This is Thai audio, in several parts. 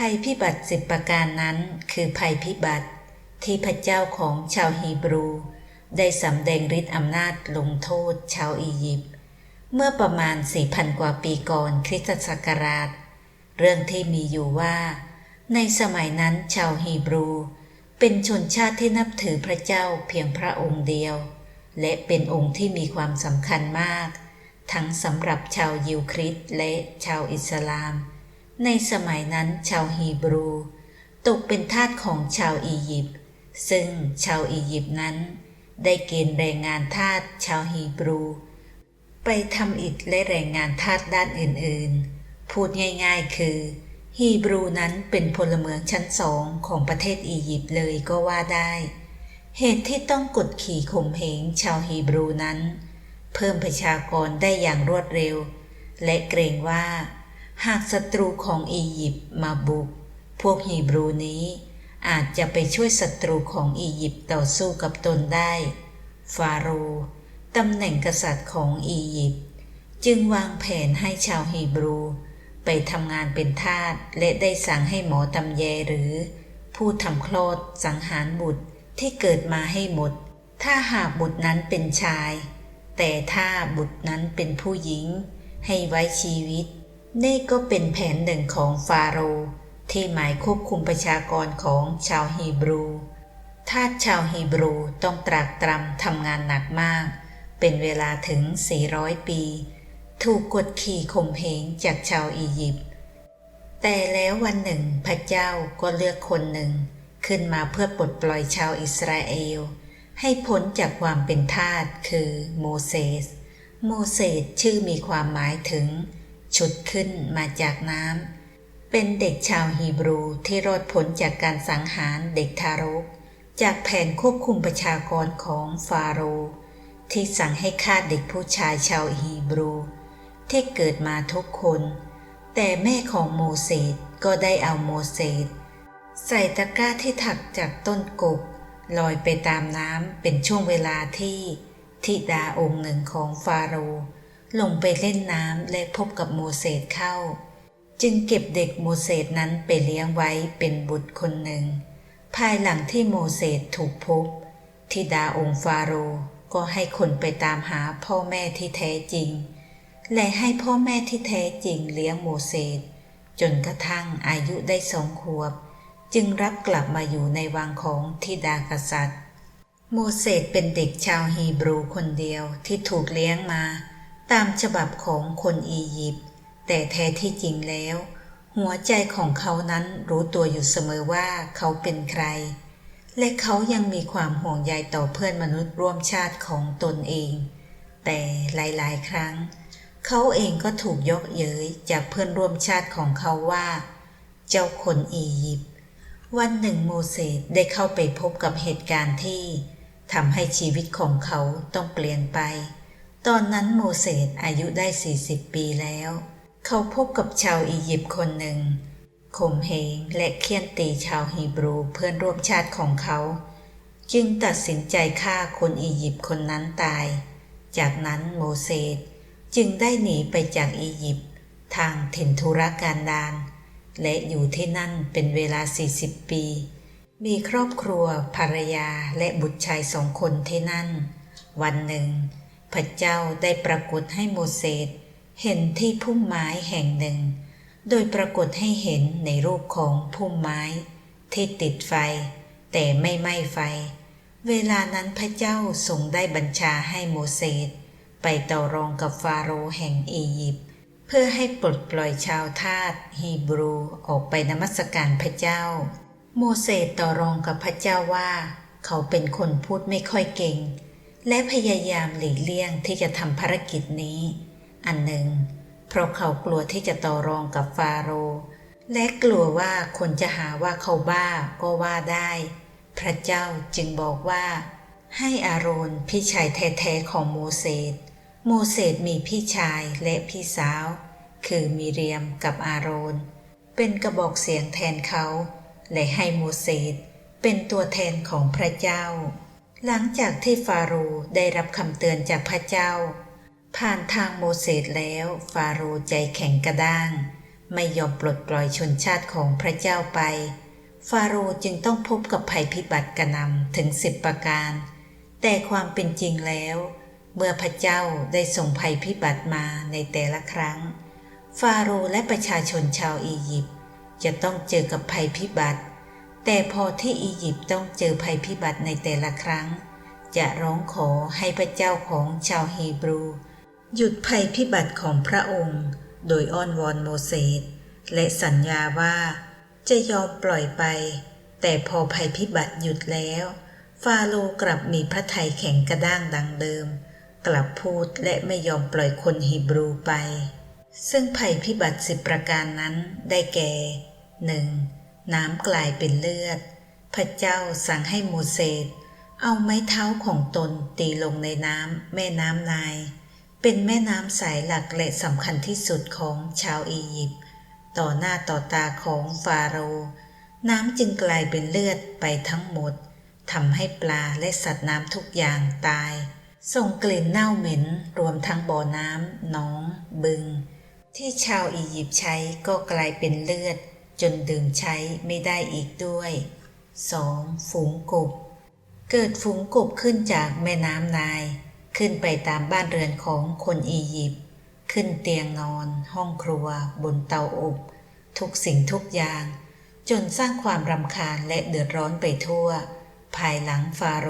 ภัยพิบัติสิบประการนั้นคือภัยพิบัติที่พระเจ้าของชาวฮีบรู ได้สำแดงฤทธิ์อำนาจลงโทษชาวอียิปต์เมื่อประมาณ 4,000 กว่าปีก่อนคริสตศักราช เรื่องที่มีอยู่ว่า ในสมัยนั้นชาวฮีบรู เป็นชนชาติที่นับถือพระเจ้าเพียงพระองค์เดียว และเป็นองค์ที่มีความสำคัญมาก ทั้งสำหรับชาวยิวคริสต์และชาวอิสลาม ในสมัยนั้นชาวฮีบรู ตกเป็นทาสของชาวอียิปต์ซึ่งชาวอียิปต์นั้น ได้เกณฑ์แรงงานทาสชาวฮีบรู ไปทำอิฐและแรงงานทาสด้านอื่นๆ พูดง่ายๆ คือฮีบรูนั้นเป็นพลเมืองชั้นสองของประเทศอียิปต์เลยก็ว่าได้ เหตุที่ต้องกดขี่ข่มเหงชาวฮีบรูนั้น เพิ่มประชากรได้อย่างรวดเร็ว และเกรงว่า หากศัตรูของอียิปต์มาบุก พวกฮีบรูนี้ อาจจะไปช่วยศัตรูของอียิปต์ต่อสู้กับตนได้ ฟาโรห์ตำแหน่งกษัตริย์ของอียิปต์จึงวางแผนให้ชาวฮีบรู ไปทำงานเป็นทาสและได้สั่งให้หมอตำแยหรือ ผู้ทำคลอดสังหารบุตรที่เกิดมาให้หมด ถ้าหากบุตรนั้นเป็นชาย แต่ถ้าบุตรนั้นเป็นผู้หญิง ให้ไว้ชีวิต นี่ก็เป็นแผนหนึ่งของฟาโรห์ที่หมายควบคุมประชากรของชาวฮีบรู ทาสชาวฮีบรูต้องตรากตรำทำงานหนักมาก เป็นเวลาถึง 400 ปี ถูกกดขี่ข่มเหงจากชาวอียิปต์ แต่แล้ววันหนึ่งพระเจ้าก็เลือกคนหนึ่ง ขึ้นมาเพื่อปลดปล่อยชาวอิสราเอล ให้พ้นจากความเป็นทาสคือโมเสส โมเสสชื่อมีความหมายถึง ฉุดขึ้นมาจากน้ำ เป็นเด็กชาวฮีบรูที่รอดพ้นจากการสังหารเด็กทารก จากแผนควบคุมประชากรของฟาโรห์ที่สั่งให้ฆ่าเด็กผู้ชายชาวฮีบรู ที่เกิดมาทุกคน แต่แม่ของโมเสสก็ได้เอาโมเสสใส่ตะกร้าที่ถักจากต้นกกลอยไปตามน้ำเป็นช่วงเวลาที่ทิดาองค์หนึ่งของฟาโรห์ ลงไปเล่นน้ำและพบกับโมเสสเข้า จึงเก็บเด็กโมเสสนั้นไปเลี้ยงไว้เป็นบุตรคนหนึ่ง ภายหลังที่โมเสสถูกพบทิดาองค์ฟาโรก็ให้คนไปตามหาพ่อแม่ที่แท้จริง และให้พ่อแม่ที่แท้จริงเลี้ยงโมเสสจนกระทั่งอายุได้สองขวบ จึงรับกลับมาอยู่ในวังของทิดากษัตริย์ โมเสสเป็นเด็กชาวฮีบรูคนเดียวที่ถูกเลี้ยงมา ตามฉบับของคนอียิปต์แต่แท้ที่จริงแล้ว หัวใจของเขานั้นรู้ตัวอยู่เสมอว่าเขาเป็นใคร และเขายังมีความห่วงใยต่อเพื่อนมนุษย์ร่วมชาติของตนเอง แต่หลาย ๆ ครั้ง เขาเองก็ถูกยกเย้ยจากเพื่อนร่วมชาติของเขาว่า เจ้าคนอียิปต์วันหนึ่งโมเสสได้เข้าไปพบกับเหตุการณ์ที่ทำให้ชีวิตของเขาต้องเปลี่ยนไป ตอนนั้นโมเสสอายุได้ 40 ปีแล้ว เขาพบกับชาวอียิปต์คนหนึ่งข่มเหงและเคี่ยนตีชาวฮีบรูเพื่อนร่วมชาติของเขา จึงตัดสินใจฆ่าคนอียิปต์คนนั้นตาย จากนั้นโมเสสจึงได้หนีไปจากอียิปต์ทางถิ่นทุรกันดารและอยู่ที่นั่นเป็นเวลา 40 ปี มีครอบครัวภรรยาและบุตรชายสองคนที่นั่น วันหนึ่ง พระเจ้าได้ปรากฏให้โมเสสเห็นที่พุ่มไม้แห่งหนึ่ง โดยปรากฏให้เห็นในรูปของพุ่มไม้ ที่ติดไฟ แต่ไม่ไหม้ไฟ เวลานั้นพระเจ้าทรงได้บัญชาให้โมเสสไปต่อรองกับฟาโรห์แห่งอียิปต์เพื่อให้ปลดปล่อยชาวทาสฮีบรูออกไปนมัสการพระเจ้า โมเสสต่อรองกับพระเจ้าว่า เขาเป็นคนพูดไม่ค่อยเก่ง และพยายามหลีกเลี่ยงที่จะทำภารกิจนี้ อันหนึ่ง เพราะเขากลัวที่จะต่อรองกับฟาโรห์และกลัวว่าคนจะหาว่าเขาบ้าก็ว่าได้ พระเจ้าจึงบอกว่า ให้อาโรนพี่ชายแท้ๆของโมเสสโมเสสมีพี่ชายและพี่สาว คือมิเรียมกับอาโรน เป็นกระบอกเสียงแทนเขา และให้โมเสสเป็นตัวแทนของพระเจ้า หลังจากที่ฟาโรห์ได้รับคำเตือนจากพระเจ้า ผ่านทางโมเสสแล้ว ฟาโรห์ใจแข็งกระด้าง ไม่ยอมปลดปล่อยชนชาติของพระเจ้าไป ฟาโรห์จึงต้องพบกับภัยพิบัติกระนำถึงสิบประการ แต่ความเป็นจริงแล้ว เมื่อพระเจ้าได้ส่งภัยพิบัติมาในแต่ละครั้ง ฟาโรห์และประชาชนชาวอียิปต์จะต้องเจอกับภัยพิบัติ แต่พอที่อียิปต์ต้องเจอภัยพิบัติในแต่ละครั้ง จะร้องขอให้พระเจ้าของชาวฮีบรู หยุดภัยพิบัติของพระองค์ โดยอ้อนวอนโมเสสและสัญญาว่า จะยอมปล่อยไป แต่พอภัยพิบัติหยุดแล้ว ฟาโรกลับมีพระทัยแข็งกระด้างดังเดิม กลับพูดและไม่ยอมปล่อยคนฮีบรูไป ซึ่งภัยพิบัติสิบประการนั้นได้แก่ 1. น้ น้ำกลายเป็นเลือด พระเจ้าสั่งให้โมเสสเอาไม้เท้าของตนตีลงในน้ำแม่น้ำนาย เป็นแม่น้ำสายหลักและสำคัญที่สุดของชาวอียิปต์ต่อหน้าต่อตาของฟาโรห์น้ำจึงกลายเป็นเลือดไปทั้งหมดทำให้ปลาและสัตว์น้ำทุกอย่างตาย ส่งกลิ่นเน่าเหม็นรวมทั้งบ่อน้ำหนอง บึง ที่ชาวอียิปต์ใช้ก็กลายเป็นเลือด จนดื่มใช้ไม่ได้อีกด้วย 2. ฝูงกบ เกิดฝูงกบขึ้นจากแม่น้ำนาย ขึ้นไปตามบ้านเรือนของคนอียิปต์ขึ้นเตียงนอน ห้องครัว บนเตาอบ ทุกสิ่งทุกอย่าง จนสร้างความรำคาญและเดือดร้อนไปทั่ว ภายหลังฟาโร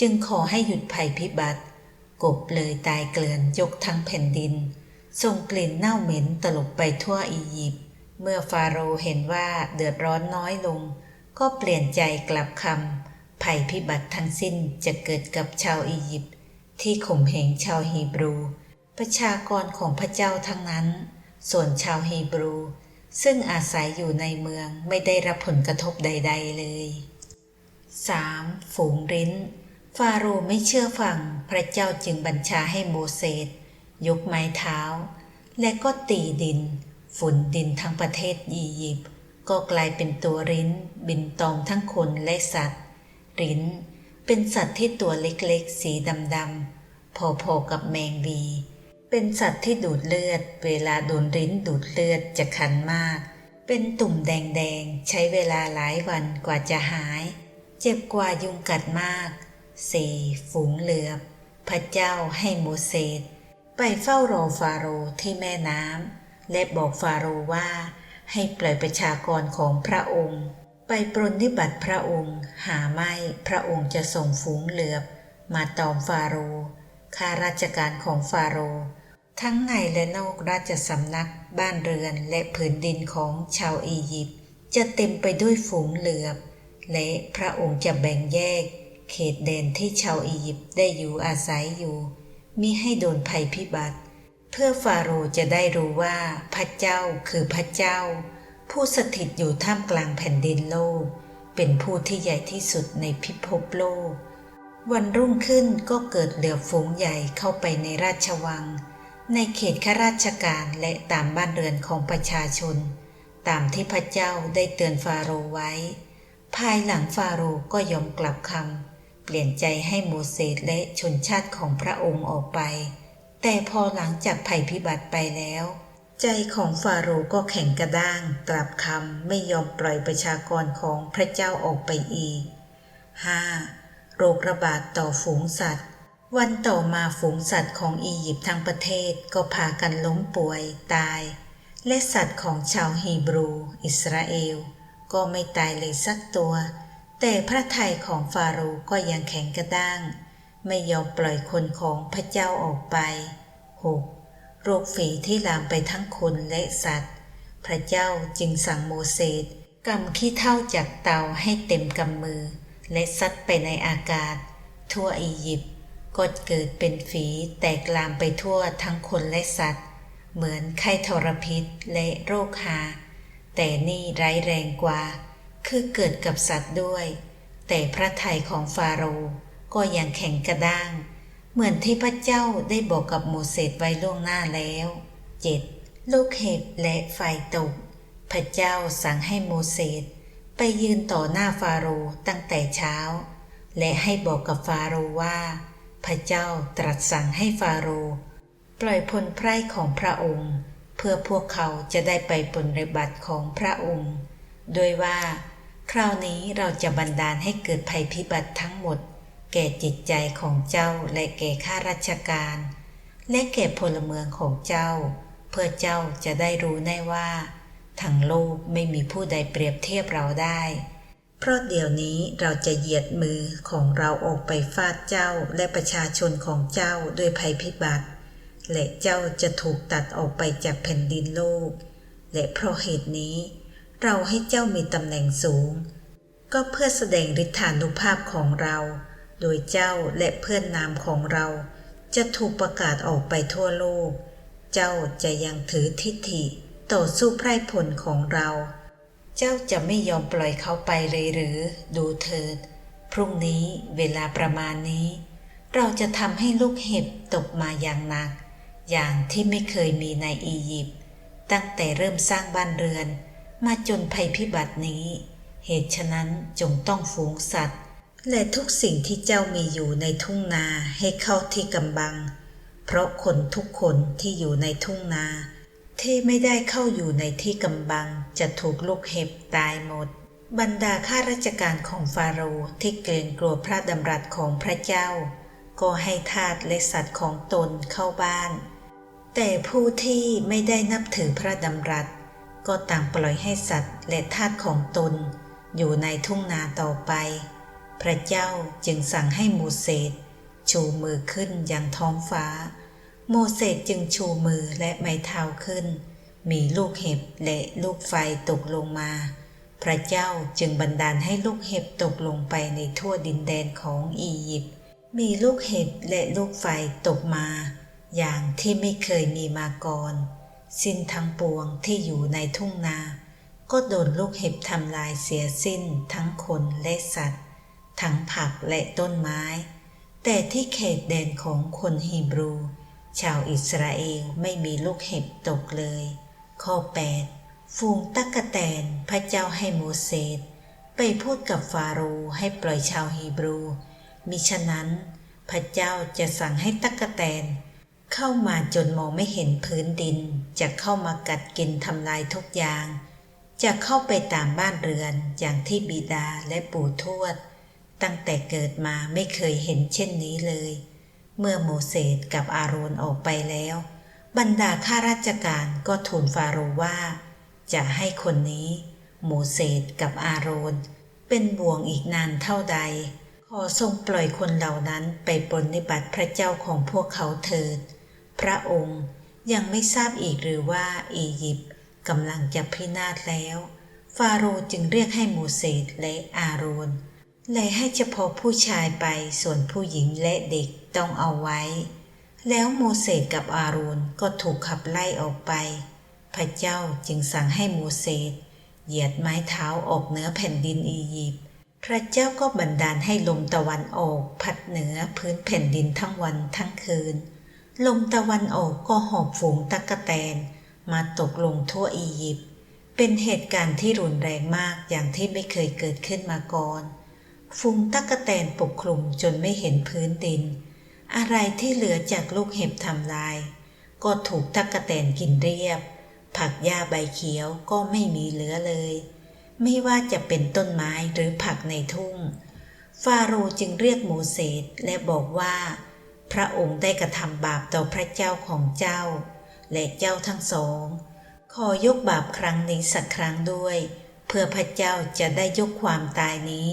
จึงขอให้หยุดภัยพิบัติ กบเลยตายเกลื่อนยกทั้งแผ่นดินส่งกลิ่นเน่าเหม็นตลบไปทั่วอียิปต์ เมื่อฟาโรห์เห็นว่าเดือดร้อนน้อยลง ก็เปลี่ยนใจกลับคำภัยพิบัติทั้งสิ้นจะเกิดกับชาวอียิปต์ที่ข่มเหงชาวฮีบรู ประชากรของพระเจ้าทั้งนั้น ส่วนชาวฮีบรู ซึ่งอาศัยอยู่ในเมืองไม่ได้รับผลกระทบใด ๆเลย 3. ฝูงริ้น ฟาโรห์ไม่เชื่อฟัง พระเจ้าจึงบัญชาให้โมเสสยกไม้เท้า และก็ตีดิน ฝุ่นดินทั้งประเทศอียิปต์ก็กลายเป็นตัวริ้น บินตอมทั้งคนและสัตว์ ริ้น เป็นสัตว์ที่ตัวเล็กๆ สีดำๆพอๆกับแมงวี เป็นสัตว์ที่ดูดเลือด เวลาโดนริ้นดูดเลือดจะคันมาก เป็นตุ่มแดงๆ ใช้เวลาหลายวันกว่าจะหาย เจ็บกว่ายุงกัดมากสี่ฝูงเหลือบ พระเจ้าให้โมเสสไปเฝ้ารอฟาโรห์ที่แม่น้ำ และบอกฟาโรห์ว่า ให้ปล่อยประชากรของพระองค์ ไปปรนนิบัติพระองค์ หาไม่พระองค์จะส่งฝูงเหลือบ มาตอมฟาโรห์ข้าราชการของฟาโรห์ทั้งในและนอกราชสำนักบ้านเรือนและผืนดินของชาวอียิปต์จะเต็มไปด้วยฝูงเหลือบ และพระองค์จะแบ่งแยก เขตแดนที่ชาวอียิปต์ได้อยู่อาศัยอยู่มิให้โดนภัยพิบัติ เพื่อฟาโรห์จะได้รู้ว่าพระเจ้าคือพระเจ้า ผู้สถิตอยู่ท่ามกลางแผ่นดินโลก เป็นผู้ที่ใหญ่ที่สุดในพิภพโลก วันรุ่งขึ้นก็เกิดเหลือฝูงใหญ่เข้าไปในราชวัง ในเขตข้าราชการและตามบ้านเรือนของประชาชน ตามที่พระเจ้าได้เตือนฟาโรห์ไว้ ภายหลังฟาโรห์ก็ยอมกลับคำเปลี่ยนใจให้โมเสสและชนชาติของพระองค์ออกไป แต่พอหลังจากภัยพิบัติไปแล้ว ใจของฟาโรห์ก็แข็งกระด้างกลับคำไม่ยอมปล่อยประชากรของพระเจ้าออกไปอีก 5. โรคระบาดต่อฝูงสัตว์ วันต่อมาฝูงสัตว์ของอียิปต์ทั้งประเทศก็พากันล้มป่วยตาย และสัตว์ของชาวฮีบรู อิสราเอล ก็ไม่ตายเลยสักตัว แต่พระทัยของฟาโรห์ก็ยังแข็งกระด้าง ไม่ยอมปล่อยคนของพระเจ้าออกไป 6. โรคฝีที่ลามไปทั้งคนและสัตว์ พระเจ้าจึงสั่งโมเสสกำขี้เท่าจากเตาให้เต็มกำมือ และซัดไปในอากาศ ทั่วอียิปต์ก็เกิดเป็นฝีแตกลามไปทั่วทั้งคนและสัตว์ เหมือนไข้ทรพิษและโรคหา แต่นี่ร้ายแรงกว่า คือเกิดกับสัตว์ด้วย แต่พระทัยของฟาโรห์ ก็ยังแข็งกระด้าง เหมือนที่พระเจ้าได้บอกกับโมเสสไว้ล่วงหน้าแล้ว 7. ลูกเห็บและไฟตก พระเจ้าสั่งให้โมเสสไปยืนต่อหน้าฟาโรห์ตั้งแต่เช้า และให้บอกกับฟาโรห์ว่า พระเจ้าตรัสสั่งให้ฟาโรห์ปล่อยพลไพร่ของพระองค์ เพื่อพวกเขาจะได้ไปปฏิบัติของพระองค์ โดยว่า คราวนี้เราจะบันดาลให้เกิดภัยพิบัติทั้งหมด แก่จิตใจของเจ้าและแก่ข้าราชการ และแก่พลเมืองของเจ้า เพื่อเจ้าจะได้รู้แน่ว่าทั้งโลกไม่มีผู้ใดเปรียบเทียบเราได้ เพราะเดี๋ยวนี้เราจะเหยียดมือของเราออกไปฟาดเจ้าและประชาชนของเจ้าด้วยภัยพิบัติ และเจ้าจะถูกตัดออกไปจากแผ่นดินโลก และเพราะเหตุนี้ เราให้เจ้ามีตำแหน่งสูง ก็เพื่อแสดงฤทธานุภาพของเรา โดยเจ้าและเพื่อนนามของเรา จะถูกประกาศออกไปทั่วโลก เจ้าจะยังถือทิฏฐิต่อสู้ไพร่ผลของเรา เจ้าจะไม่ยอมปล่อยเขาไปเลยหรือ ดูเถิด พรุ่งนี้เวลาประมาณนี้ เราจะทำให้ลูกเห็บตกมาอย่างหนัก อย่างที่ไม่เคยมีในอียิปต์ตั้งแต่เริ่มสร้างบ้านเรือน มาจนภัยพิบัตินี้ เหตุฉะนั้นจงต้องฝูงสัตว์ และทุกสิ่งที่เจ้ามีอยู่ในทุ่งนาให้เข้าที่กำบัง เพราะคนทุกคนที่อยู่ในทุ่งนา ที่ไม่ได้เข้าอยู่ในที่กำบังจะถูกลูกเห็บตายหมด บรรดาข้าราชการของฟาโรห์ที่เกรงกลัวพระดำรัสของพระเจ้า ก็ให้ทาสและสัตว์ของตนเข้าบ้าน แต่ผู้ที่ไม่ได้นับถือพระดำรัส ก็ต่างปล่อยให้สัตว์และทาสของตน อยู่ในทุ่งนาต่อไป พระเจ้าจึงสั่งให้โมเสสชูมือขึ้นยังท้องฟ้า โมเสสจึงชูมือและไม้เท้าขึ้น มีลูกเห็บและลูกไฟตกลงมา พระเจ้าจึงบันดาลให้ลูกเห็บตกลงไปในทั่วดินแดนของอียิปต์มีลูกเห็บและลูกไฟตกมา อย่างที่ไม่เคยมีมาก่อน สิ้นทั้งปวงที่อยู่ในทุ่งนา ก็โดนลูกเห็บทำลายเสียสิ้นทั้งคนและสัตว์ ทั้งผักและต้นไม้ แต่ที่เขตแดนของคนฮีบรู ชาวอิสราเอลไม่มีลูกเห็บตกเลย ข้อ8ฟูงตักกะแตนพระเจ้าให้โมเสสไปพูดกับฟาโรห์ให้ปล่อยชาวฮีบรู มิฉะนั้นพระเจ้าจะสั่งให้ตักกะแตน เข้ามาจนมองไม่เห็นพื้นดิน จะเข้ามากัดกินทำลายทุกอย่าง จะเข้าไปตามบ้านเรือนอย่างที่บิดาและปู่ทวด ตั้งแต่เกิดมาไม่เคยเห็นเช่นนี้เลย เมื่อโมเสสกับอาโรนออกไปแล้ว บรรดาข้าราชการก็ทูลฟาโรห์ว่า จะให้คนนี้โมเสสกับอาโรน เป็นบ่วงอีกนานเท่าใด ขอทรงปล่อยคนเหล่านั้นไปปนนิบัติพระเจ้าของพวกเขาเถิด พระองค์ยังไม่ทราบอีกหรือว่าอียิปต์กำลังจะพินาศแล้ว ฟาโรห์จึงเรียกให้โมเสสและอาโรน และให้เฉพาะผู้ชายไปส่วนผู้หญิงและเด็กต้องเอาไว้ แล้วโมเสสกับอาโรนก็ถูกขับไล่ออกไป พระเจ้าจึงสั่งให้โมเสสเหยียดไม้เท้าออกเหนือแผ่นดินอียิปต์พระเจ้าก็บันดาลให้ลมตะวันออก พัดเหนือพื้นแผ่นดินทั้งวันทั้งคืน ลมตะวันออกก็หอบฝูงตักกะแตน มาตกลงทั่วอียิปต์เป็นเหตุการณ์ที่รุนแรงมากอย่างที่ไม่เคยเกิดขึ้นมาก่อน ฝูงตักะแตนปกคลุมจนไม่เห็นพื้นดิน อะไรที่เหลือจากลูกเห็บทำลาย ก็ถูกตักะแตนกินเรียบ ผักหญ้าใบเขียวก็ไม่มีเหลือเลย ไม่ว่าจะเป็นต้นไม้หรือผักในทุ่ง ฟาโรจึงเรียกโมเสสและบอกว่า พระองค์ได้กระทำบาปต่อพระเจ้าของเจ้า และเจ้าทั้งสอง ขอยกบาปครั้งนี้สักครั้งด้วย เพื่อพระเจ้าจะได้ยกความตายนี้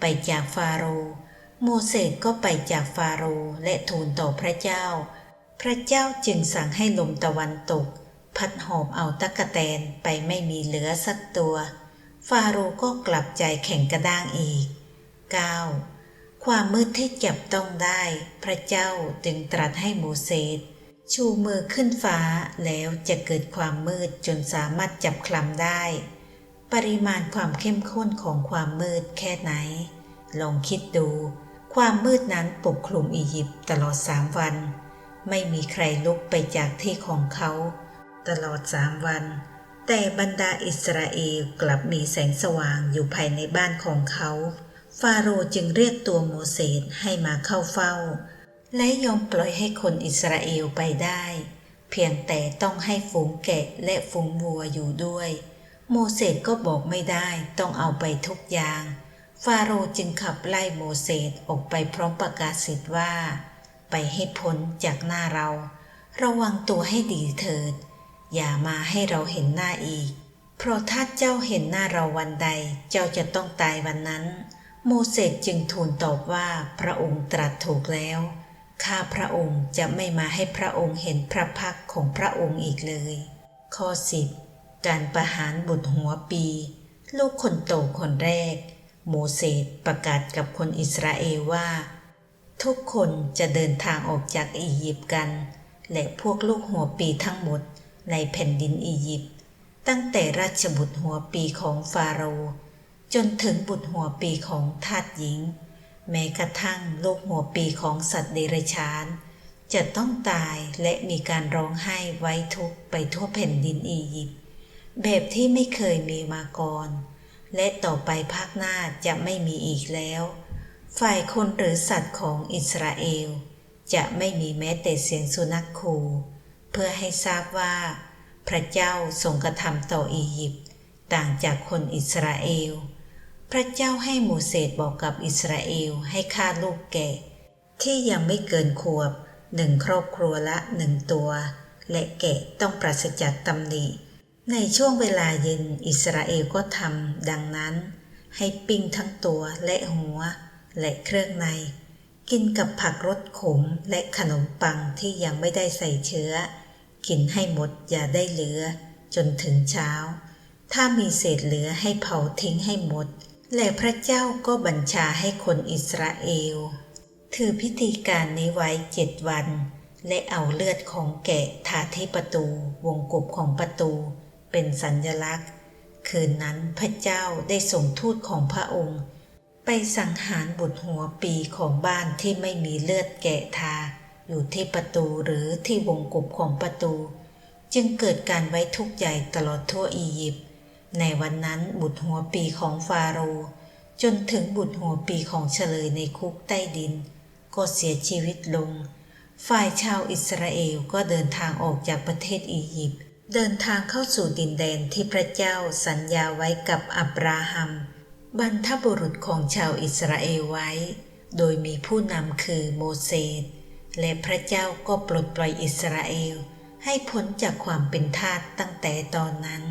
ไปจากฟาโรห์โมเสสก็ไปจากฟาโรห์และทูลต่อพระเจ้า พระเจ้าจึงสั่งให้ลมตะวันตก พัดหอบเอาตะกะแตนไปไม่มีเหลือสักตัว ฟาโรห์ก็กลับใจแข็งกระด้างอีก 9. ความมืดที่จับต้องได้ พระเจ้าจึงตรัสให้โมเสสชูมือขึ้นฟ้าแล้วจะเกิดความมืดจนสามารถจับคลำได้ ปริมาณความเข้มข้นของความมืดแค่ไหน ลองคิดดู ความมืดนั้นปกคลุมอียิปต์ตลอดสามวัน ไม่มีใครลุกไปจากที่ของเขา ตลอดสามวัน แต่บรรดาอิสราเอลกลับมีแสงสว่างอยู่ภายในบ้านของเขา ฟาโรห์จึงเรียกตัวโมเสสให้มาเข้าเฝ้า และยอมปล่อยให้คนอิสราเอลไปได้ เพียงแต่ต้องให้ฝูงแกะและฝูงวัวอยู่ด้วย โมเสสก็บอกไม่ได้ต้องเอาไปทุกอย่าง ฟาโรจึงขับไล่โมเสสออกไปพร้อมประกาศสิทธิ์ว่า ไปให้พ้นจากหน้าเรา ระวังตัวให้ดีเถิด อย่ามาให้เราเห็นหน้าอีก เพราะถ้าเจ้าเห็นหน้าเราวันใด เจ้าจะต้องตายวันนั้น โมเสสจึงทูลตอบว่าพระองค์ตรัสถูกแล้วข้าพระองค์จะไม่มาให้พระองค์เห็นพระพักของพระองค์อีกเลย ข้อสิบ การประหารบุตรหัวปี ลูกคนโตคนแรก โมเสสประกาศกับคนอิสราเอลว่า ทุกคนจะเดินทางออกจากอียิปต์กัน และพวกลูกหัวปีทั้งหมดในแผ่นดินอียิปต์ตั้งแต่ราชบุตรหัวปีของฟาโรห์จนถึงบุตรหัวปีของทาสหญิง แม้กระทั่งลูกหัวปีของสัตว์เดรัจฉาน จะต้องตายและมีการร้องไห้ไว้ทุกไปทั่วแผ่นดินอียิปต์ แบบที่ไม่เคยมีมาก่อน และต่อไปภาคหน้าจะไม่มีอีกแล้ว ฝ่ายคนหรือสัตว์ของอิสราเอล จะไม่มีแม้แต่เสียงสุนัขคูเพื่อให้ทราบว่า พระเจ้าทรงกระทำต่ออียิปต์ต่างจากคนอิสราเอล พระเจ้าให้โมเสสบอกกับอิสราเอลให้ฆ่าลูกแกะ ที่ยังไม่เกินขวบหนึ่งครอบครัวละหนึ่งตัว และแกะต้องปราศจากตำหนิ ในช่วงเวลาเย็นอิสราเอลก็ทำดังนั้น ให้ปิ้งทั้งตัวและหัว และเครื่องใน กินกับผักรสขมและขนมปังที่ยังไม่ได้ใส่เชื้อ กินให้หมดอย่าได้เหลือ จนถึงเช้า ถ้ามีเศษเหลือให้เผาทิ้งให้หมด และพระเจ้าก็บัญชาให้คนอิสราเอล ถือพิธีการนี้ไว้เจ็ดวัน และเอาเลือดของแกะทาที่ประตูวงกบของประตู เป็นสัญญลักษณ์ คืนนั้นพระเจ้าได้ส่งทูตของพระองค์ ไปสังหารบุตรหัวปีของบ้านที่ไม่มีเลือดแกะทา อยู่ที่ประตูหรือที่วงกบของประตู จึงเกิดการไว้ทุกข์ใหญ่ตลอดทั่วอียิปต์ในวันนั้นบุตรหัวปีของฟาโรห์จนถึงบุตรหัวปีของเฉลยในคุกใต้ดิน ก็เสียชีวิตลง ฝ่ายชาวอิสราเอลก็เดินทางออกจากประเทศอียิปต์ เดินทางเข้าสู่ดินแดนที่พระเจ้าสัญญาไว้กับอับราฮัม บรรทบุรุษของชาวอิสราเอลไว้ โดยมีผู้นำคือโมเสสและพระเจ้าก็ปลดปล่อยอิสราเอลให้พ้นจากความเป็นทาสตั้งแต่ตอนนั้น